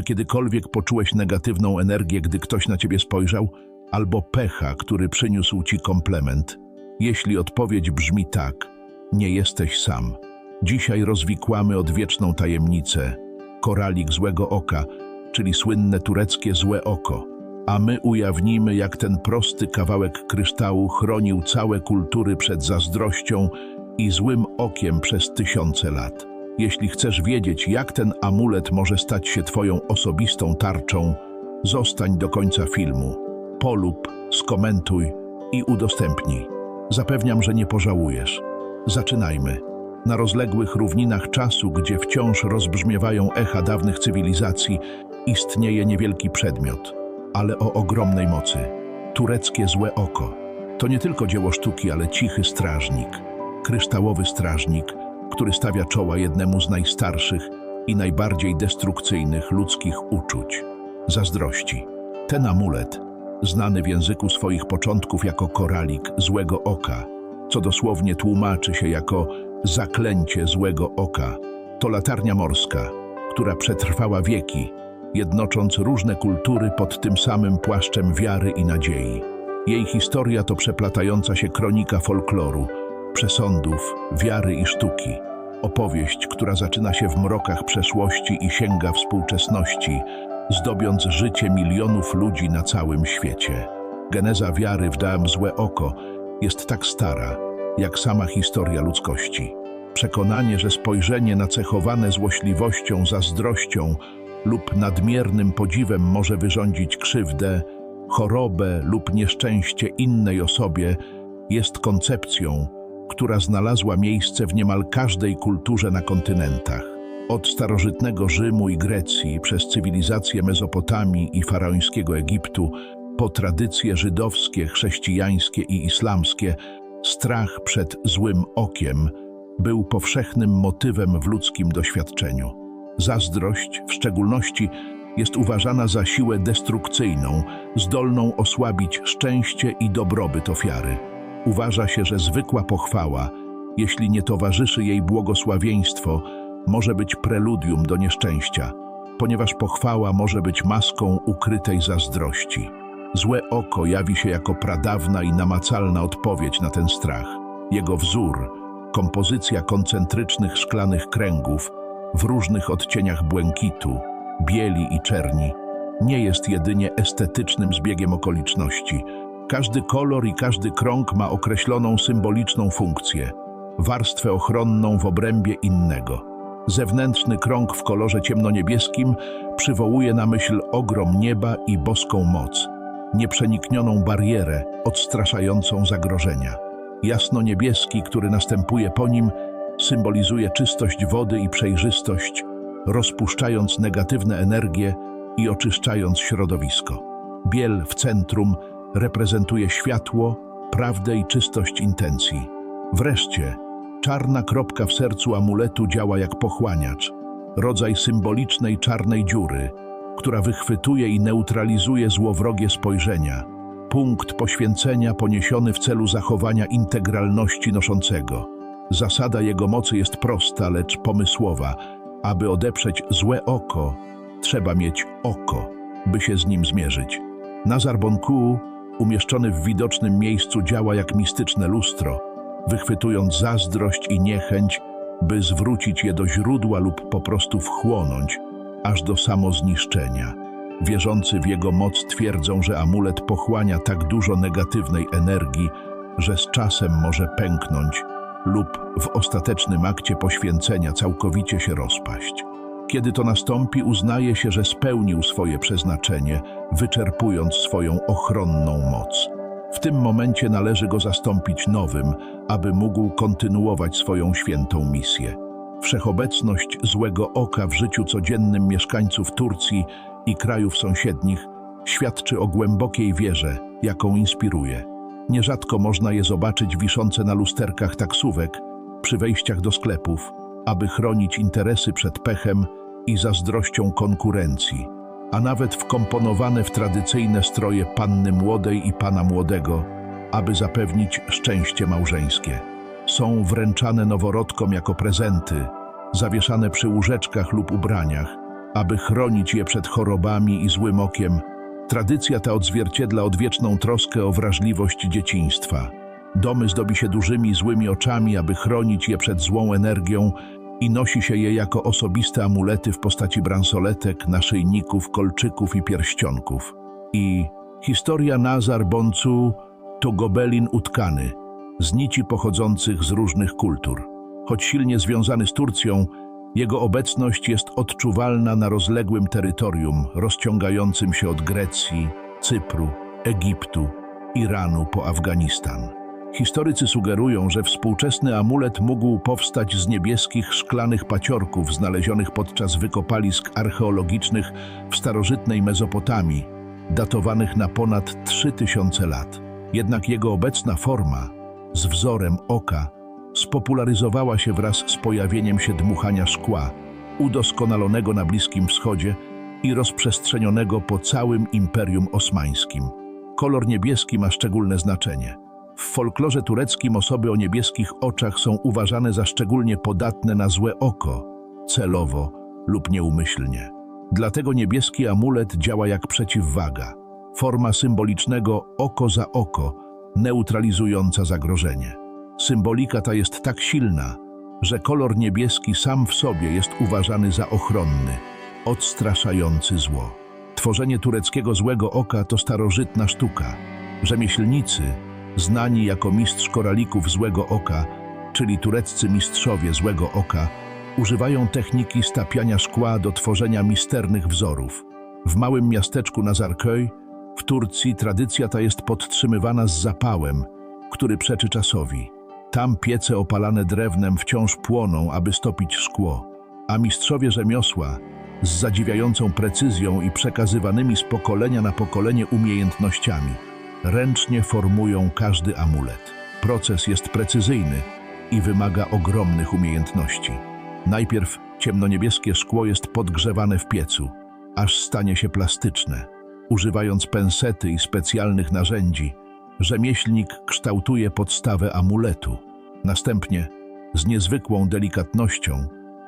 Czy kiedykolwiek poczułeś negatywną energię, gdy ktoś na ciebie spojrzał, albo pecha, który przyniósł ci komplement? Jeśli odpowiedź brzmi tak, nie jesteś sam. Dzisiaj rozwikłamy odwieczną tajemnicę koralik złego oka, czyli słynne tureckie złe oko. A my ujawnimy, jak ten prosty kawałek kryształu chronił całe kultury przed zazdrością i złym okiem przez tysiące lat. Jeśli chcesz wiedzieć, jak ten amulet może stać się Twoją osobistą tarczą, zostań do końca filmu. Polub, skomentuj i udostępnij. Zapewniam, że nie pożałujesz. Zaczynajmy. Na rozległych równinach czasu, gdzie wciąż rozbrzmiewają echa dawnych cywilizacji, istnieje niewielki przedmiot, ale o ogromnej mocy. Tureckie złe oko. To nie tylko dzieło sztuki, ale cichy strażnik. Kryształowy strażnik, który stawia czoła jednemu z najstarszych i najbardziej destrukcyjnych ludzkich uczuć zazdrości. Ten amulet, znany w języku swoich początków jako koralik złego oka, co dosłownie tłumaczy się jako zaklęcie złego oka, to latarnia morska, która przetrwała wieki, jednocząc różne kultury pod tym samym płaszczem wiary i nadziei. Jej historia to przeplatająca się kronika folkloru, przesądów, wiary i sztuki. Opowieść, która zaczyna się w mrokach przeszłości i sięga współczesności, zdobiąc życie milionów ludzi na całym świecie. Geneza wiary w dałem złe oko jest tak stara, jak sama historia ludzkości. Przekonanie, że spojrzenie nacechowane złośliwością, zazdrością lub nadmiernym podziwem może wyrządzić krzywdę, chorobę lub nieszczęście innej osobie, jest koncepcją, która znalazła miejsce w niemal każdej kulturze na kontynentach. Od starożytnego Rzymu i Grecji, przez cywilizację Mezopotamii i faraońskiego Egiptu, po tradycje żydowskie, chrześcijańskie i islamskie, strach przed złym okiem był powszechnym motywem w ludzkim doświadczeniu. Zazdrość, w szczególności, jest uważana za siłę destrukcyjną, zdolną osłabić szczęście i dobrobyt ofiary. Uważa się, że zwykła pochwała, jeśli nie towarzyszy jej błogosławieństwo, może być preludium do nieszczęścia, ponieważ pochwała może być maską ukrytej zazdrości. Złe oko jawi się jako pradawna i namacalna odpowiedź na ten strach. Jego wzór, kompozycja koncentrycznych szklanych kręgów w różnych odcieniach błękitu, bieli i czerni, nie jest jedynie estetycznym zbiegiem okoliczności. Każdy kolor i każdy krąg ma określoną symboliczną funkcję, warstwę ochronną w obrębie innego. Zewnętrzny krąg w kolorze ciemnoniebieskim przywołuje na myśl ogrom nieba i boską moc, nieprzeniknioną barierę odstraszającą zagrożenia. Jasno-niebieski, który następuje po nim, symbolizuje czystość wody i przejrzystość, rozpuszczając negatywne energie i oczyszczając środowisko. Biel w centrum reprezentuje światło, prawdę i czystość intencji. Wreszcie, czarna kropka w sercu amuletu działa jak pochłaniacz, rodzaj symbolicznej czarnej dziury, która wychwytuje i neutralizuje złowrogie spojrzenia, punkt poświęcenia poniesiony w celu zachowania integralności noszącego. Zasada jego mocy jest prosta, lecz pomysłowa. Aby odeprzeć złe oko, trzeba mieć oko, by się z nim zmierzyć. Nazar Bonku, umieszczony w widocznym miejscu, działa jak mistyczne lustro, wychwytując zazdrość i niechęć, by zwrócić je do źródła lub po prostu wchłonąć, aż do samozniszczenia. Wierzący w jego moc twierdzą, że amulet pochłania tak dużo negatywnej energii, że z czasem może pęknąć lub w ostatecznym akcie poświęcenia całkowicie się rozpaść. Kiedy to nastąpi, uznaje się, że spełnił swoje przeznaczenie, wyczerpując swoją ochronną moc. W tym momencie należy go zastąpić nowym, aby mógł kontynuować swoją świętą misję. Wszechobecność złego oka w życiu codziennym mieszkańców Turcji i krajów sąsiednich świadczy o głębokiej wierze, jaką inspiruje. Nierzadko można je zobaczyć wiszące na lusterkach taksówek, przy wejściach do sklepów, aby chronić interesy przed pechem i zazdrością konkurencji, a nawet wkomponowane w tradycyjne stroje panny młodej i pana młodego, aby zapewnić szczęście małżeńskie. Są wręczane noworodkom jako prezenty, zawieszane przy łóżeczkach lub ubraniach, aby chronić je przed chorobami i złym okiem. Tradycja ta odzwierciedla odwieczną troskę o wrażliwość dzieciństwa. Domy zdobi się dużymi, złymi oczami, aby chronić je przed złą energią i nosi się je jako osobiste amulety w postaci bransoletek, naszyjników, kolczyków i pierścionków. I historia Nazar Boncu to gobelin utkany, z nici pochodzących z różnych kultur. Choć silnie związany z Turcją, jego obecność jest odczuwalna na rozległym terytorium rozciągającym się od Grecji, Cypru, Egiptu, Iranu po Afganistan. Historycy sugerują, że współczesny amulet mógł powstać z niebieskich szklanych paciorków znalezionych podczas wykopalisk archeologicznych w starożytnej Mezopotamii, datowanych na ponad 3000 lat. Jednak jego obecna forma, z wzorem oka, spopularyzowała się wraz z pojawieniem się dmuchania szkła, udoskonalonego na Bliskim Wschodzie i rozprzestrzenionego po całym Imperium Osmańskim. Kolor niebieski ma szczególne znaczenie. W folklorze tureckim osoby o niebieskich oczach są uważane za szczególnie podatne na złe oko, celowo lub nieumyślnie. Dlatego niebieski amulet działa jak przeciwwaga, forma symbolicznego oko za oko, neutralizująca zagrożenie. Symbolika ta jest tak silna, że kolor niebieski sam w sobie jest uważany za ochronny, odstraszający zło. Tworzenie tureckiego złego oka to starożytna sztuka. Rzemieślnicy, znani jako mistrz koralików złego oka, czyli tureccy mistrzowie złego oka, używają techniki stapiania szkła do tworzenia misternych wzorów. W małym miasteczku Nazarköy w Turcji tradycja ta jest podtrzymywana z zapałem, który przeczy czasowi. Tam piece opalane drewnem wciąż płoną, aby stopić szkło, a mistrzowie rzemiosła z zadziwiającą precyzją i przekazywanymi z pokolenia na pokolenie umiejętnościami ręcznie formują każdy amulet. Proces jest precyzyjny i wymaga ogromnych umiejętności. Najpierw ciemnoniebieskie szkło jest podgrzewane w piecu, aż stanie się plastyczne. Używając pensety i specjalnych narzędzi, rzemieślnik kształtuje podstawę amuletu. Następnie, z niezwykłą delikatnością,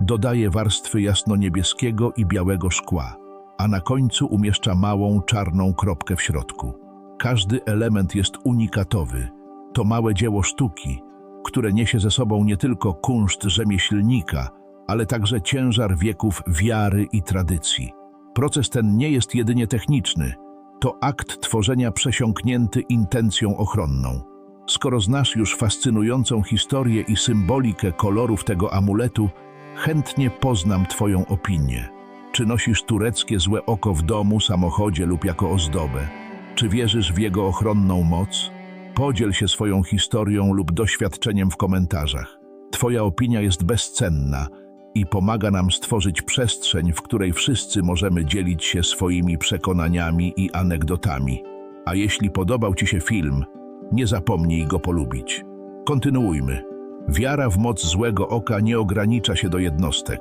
dodaje warstwy jasno-niebieskiego i białego szkła, a na końcu umieszcza małą czarną kropkę w środku. Każdy element jest unikatowy. To małe dzieło sztuki, które niesie ze sobą nie tylko kunszt rzemieślnika, ale także ciężar wieków wiary i tradycji. Proces ten nie jest jedynie techniczny, to akt tworzenia przesiąknięty intencją ochronną. Skoro znasz już fascynującą historię i symbolikę kolorów tego amuletu, chętnie poznam Twoją opinię. Czy nosisz tureckie złe oko w domu, samochodzie lub jako ozdobę? Czy wierzysz w jego ochronną moc? Podziel się swoją historią lub doświadczeniem w komentarzach. Twoja opinia jest bezcenna i pomaga nam stworzyć przestrzeń, w której wszyscy możemy dzielić się swoimi przekonaniami i anegdotami. A jeśli podobał Ci się film, nie zapomnij go polubić. Kontynuujmy. Wiara w moc złego oka nie ogranicza się do jednostek.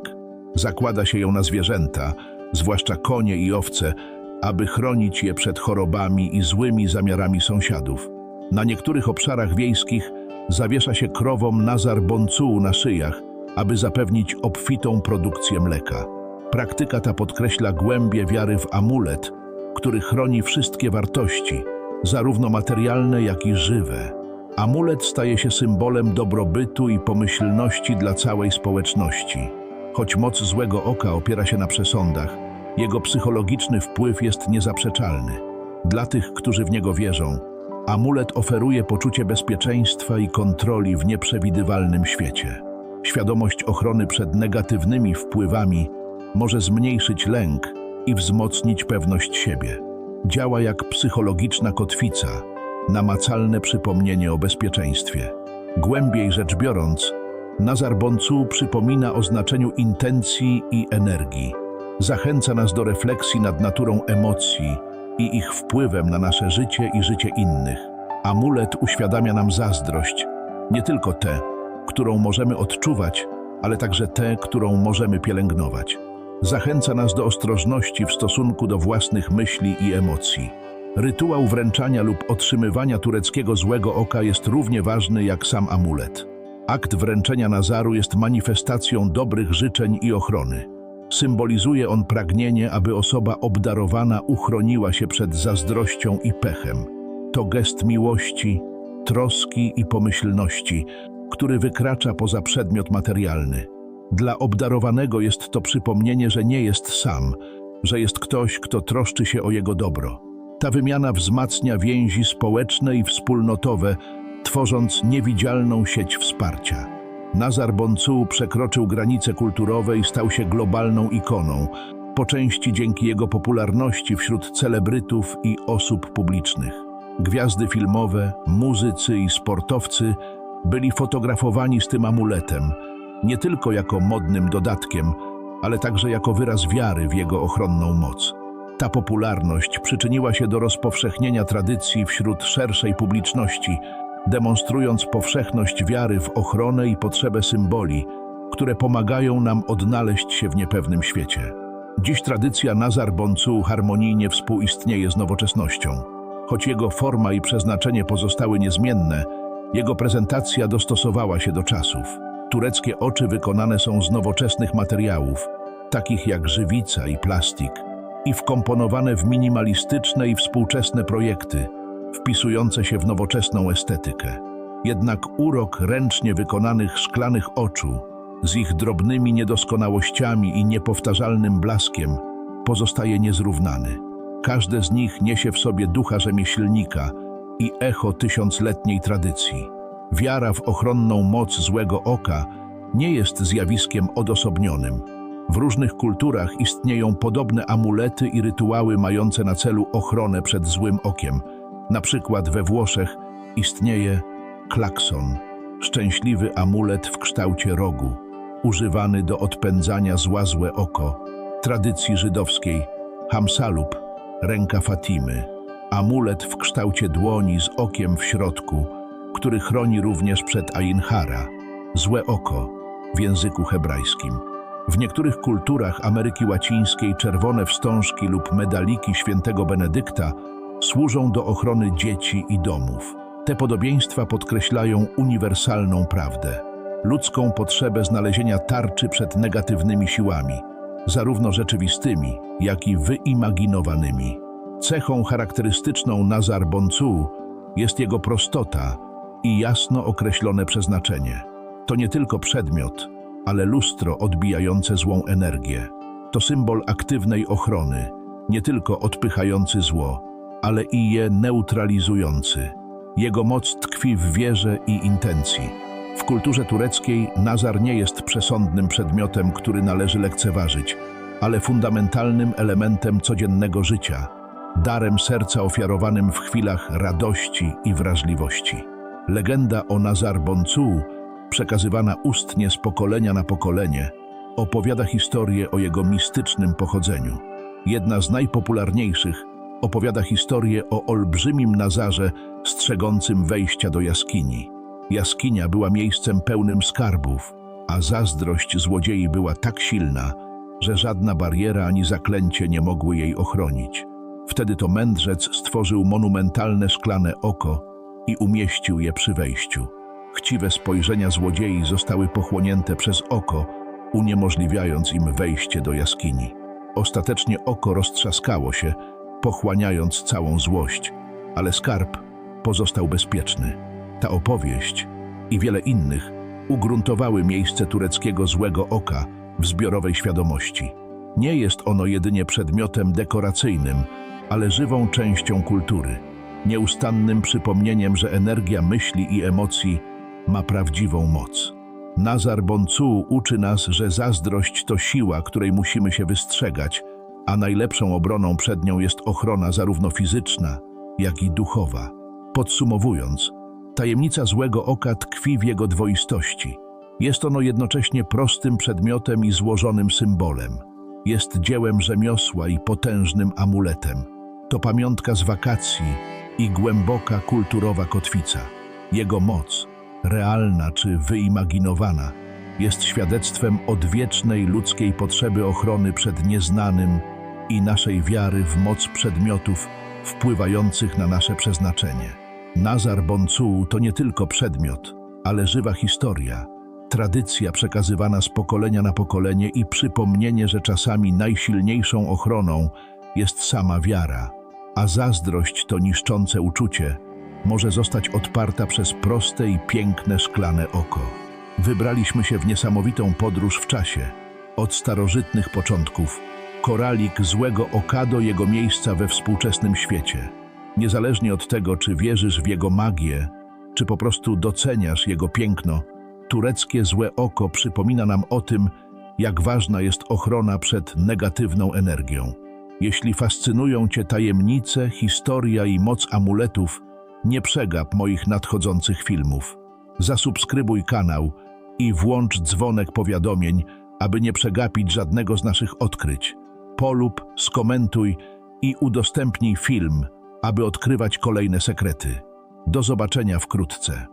Zakłada się ją na zwierzęta, zwłaszcza konie i owce, aby chronić je przed chorobami i złymi zamiarami sąsiadów. Na niektórych obszarach wiejskich zawiesza się krowom nazar boncu na szyjach, aby zapewnić obfitą produkcję mleka. Praktyka ta podkreśla głębie wiary w amulet, który chroni wszystkie wartości, zarówno materialne, jak i żywe. Amulet staje się symbolem dobrobytu i pomyślności dla całej społeczności. Choć moc złego oka opiera się na przesądach, jego psychologiczny wpływ jest niezaprzeczalny. Dla tych, którzy w niego wierzą, amulet oferuje poczucie bezpieczeństwa i kontroli w nieprzewidywalnym świecie. Świadomość ochrony przed negatywnymi wpływami może zmniejszyć lęk i wzmocnić pewność siebie. Działa jak psychologiczna kotwica, namacalne przypomnienie o bezpieczeństwie. Głębiej rzecz biorąc, Nazar Boncu przypomina o znaczeniu intencji i energii. Zachęca nas do refleksji nad naturą emocji i ich wpływem na nasze życie i życie innych. Amulet uświadamia nam zazdrość, nie tylko tę, którą możemy odczuwać, ale także tę, którą możemy pielęgnować. Zachęca nas do ostrożności w stosunku do własnych myśli i emocji. Rytuał wręczania lub otrzymywania tureckiego złego oka jest równie ważny jak sam amulet. Akt wręczenia nazaru jest manifestacją dobrych życzeń i ochrony. Symbolizuje on pragnienie, aby osoba obdarowana uchroniła się przed zazdrością i pechem. To gest miłości, troski i pomyślności, który wykracza poza przedmiot materialny. Dla obdarowanego jest to przypomnienie, że nie jest sam, że jest ktoś, kto troszczy się o jego dobro. Ta wymiana wzmacnia więzi społeczne i wspólnotowe, tworząc niewidzialną sieć wsparcia. Nazar Boncu przekroczył granice kulturowe i stał się globalną ikoną, po części dzięki jego popularności wśród celebrytów i osób publicznych. Gwiazdy filmowe, muzycy i sportowcy byli fotografowani z tym amuletem, nie tylko jako modnym dodatkiem, ale także jako wyraz wiary w jego ochronną moc. Ta popularność przyczyniła się do rozpowszechnienia tradycji wśród szerszej publiczności, demonstrując powszechność wiary w ochronę i potrzebę symboli, które pomagają nam odnaleźć się w niepewnym świecie. Dziś tradycja Nazar Boncu harmonijnie współistnieje z nowoczesnością. Choć jego forma i przeznaczenie pozostały niezmienne, jego prezentacja dostosowała się do czasów. Tureckie oczy wykonane są z nowoczesnych materiałów, takich jak żywica i plastik, i wkomponowane w minimalistyczne i współczesne projekty, wpisujące się w nowoczesną estetykę. Jednak urok ręcznie wykonanych szklanych oczu, z ich drobnymi niedoskonałościami i niepowtarzalnym blaskiem, pozostaje niezrównany. Każde z nich niesie w sobie ducha rzemieślnika i echo tysiącletniej tradycji. Wiara w ochronną moc złego oka nie jest zjawiskiem odosobnionym. W różnych kulturach istnieją podobne amulety i rytuały mające na celu ochronę przed złym okiem. Na przykład we Włoszech istnieje klakson, szczęśliwy amulet w kształcie rogu, używany do odpędzania zła złe oko. Tradycji żydowskiej hamsalub, ręka Fatimy, amulet w kształcie dłoni z okiem w środku, który chroni również przed Ainhara, złe oko w języku hebrajskim. W niektórych kulturach Ameryki Łacińskiej czerwone wstążki lub medaliki świętego Benedykta służą do ochrony dzieci i domów. Te podobieństwa podkreślają uniwersalną prawdę, ludzką potrzebę znalezienia tarczy przed negatywnymi siłami, zarówno rzeczywistymi, jak i wyimaginowanymi. Cechą charakterystyczną Nazar Boncu jest jego prostota i jasno określone przeznaczenie. To nie tylko przedmiot, ale lustro odbijające złą energię. To symbol aktywnej ochrony, nie tylko odpychający zło, ale i je neutralizujący. Jego moc tkwi w wierze i intencji. W kulturze tureckiej nazar nie jest przesądnym przedmiotem, który należy lekceważyć, ale fundamentalnym elementem codziennego życia, darem serca ofiarowanym w chwilach radości i wrażliwości. Legenda o Nazar Boncu, przekazywana ustnie z pokolenia na pokolenie, opowiada historię o jego mistycznym pochodzeniu. Jedna z najpopularniejszych opowiada historię o olbrzymim Nazarze strzegącym wejścia do jaskini. Jaskinia była miejscem pełnym skarbów, a zazdrość złodziei była tak silna, że żadna bariera ani zaklęcie nie mogły jej ochronić. Wtedy to mędrzec stworzył monumentalne szklane oko i umieścił je przy wejściu. Chciwe spojrzenia złodziei zostały pochłonięte przez oko, uniemożliwiając im wejście do jaskini. Ostatecznie oko roztrzaskało się, pochłaniając całą złość, ale skarb pozostał bezpieczny. Ta opowieść i wiele innych ugruntowały miejsce tureckiego złego oka w zbiorowej świadomości. Nie jest ono jedynie przedmiotem dekoracyjnym, ale żywą częścią kultury, nieustannym przypomnieniem, że energia myśli i emocji ma prawdziwą moc. Nazar Boncu uczy nas, że zazdrość to siła, której musimy się wystrzegać, a najlepszą obroną przed nią jest ochrona zarówno fizyczna, jak i duchowa. Podsumowując, tajemnica złego oka tkwi w jego dwoistości. Jest ono jednocześnie prostym przedmiotem i złożonym symbolem. Jest dziełem rzemiosła i potężnym amuletem. To pamiątka z wakacji i głęboka kulturowa kotwica. Jego moc, realna czy wyimaginowana, jest świadectwem odwiecznej ludzkiej potrzeby ochrony przed nieznanym i naszej wiary w moc przedmiotów wpływających na nasze przeznaczenie. Nazar Boncu to nie tylko przedmiot, ale żywa historia, tradycja przekazywana z pokolenia na pokolenie i przypomnienie, że czasami najsilniejszą ochroną jest sama wiara, a zazdrość to niszczące uczucie, może zostać odparta przez proste i piękne szklane oko. Wybraliśmy się w niesamowitą podróż w czasie, od starożytnych początków, koralik złego oka do jego miejsca we współczesnym świecie. Niezależnie od tego, czy wierzysz w jego magię, czy po prostu doceniasz jego piękno, tureckie złe oko przypomina nam o tym, jak ważna jest ochrona przed negatywną energią. Jeśli fascynują Cię tajemnice, historia i moc amuletów, nie przegap moich nadchodzących filmów. Zasubskrybuj kanał i włącz dzwonek powiadomień, aby nie przegapić żadnego z naszych odkryć. Polub, skomentuj i udostępnij film, aby odkrywać kolejne sekrety. Do zobaczenia wkrótce.